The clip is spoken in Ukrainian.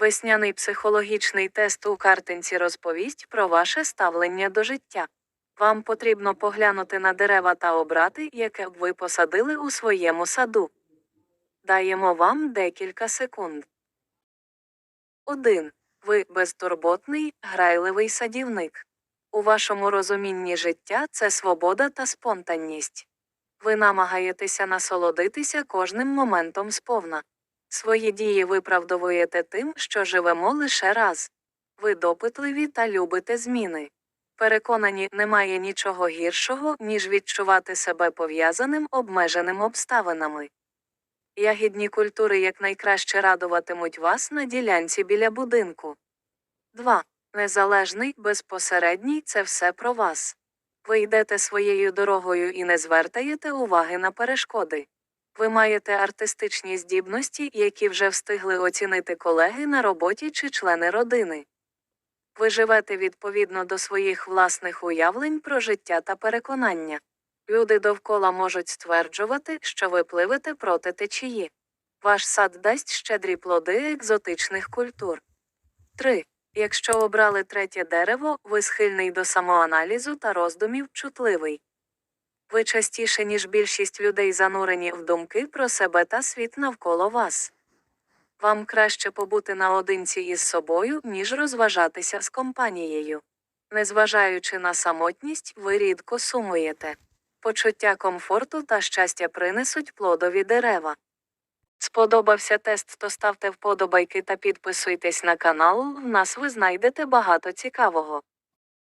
Весняний психологічний тест у картинці розповість про ваше ставлення до життя. Вам потрібно поглянути на дерева та обрати, яке б ви посадили у своєму саду. Даємо вам декілька секунд. 1. Ви безтурботний, грайливий садівник. У вашому розумінні життя це свобода та спонтанність. Ви намагаєтеся насолодитися кожним моментом сповна. Свої дії виправдовуєте тим, що живемо лише раз. Ви допитливі та любите зміни. Переконані, немає нічого гіршого, ніж відчувати себе пов'язаним обмеженим обставинами. Ягідні культури якнайкраще радуватимуть вас на ділянці біля будинку. 2. Незалежний, безпосередній це все про вас. Ви йдете своєю дорогою і не звертаєте уваги на перешкоди. Ви маєте артистичні здібності, які вже встигли оцінити колеги на роботі чи члени родини. Ви живете відповідно до своїх власних уявлень про життя та переконання. Люди довкола можуть стверджувати, що ви пливете проти течії. Ваш сад дасть щедрі плоди екзотичних культур. 3. Якщо обрали третє дерево, ви схильний до самоаналізу та роздумів чутливий. Ви частіше, ніж більшість людей занурені в думки про себе та світ навколо вас. Вам краще побути наодинці із собою, ніж розважатися з компанією. Незважаючи на самотність, ви рідко сумуєте. Почуття комфорту та щастя принесуть плодові дерева. Сподобався тест, то ставте вподобайки та підписуйтесь на канал, в нас ви знайдете багато цікавого.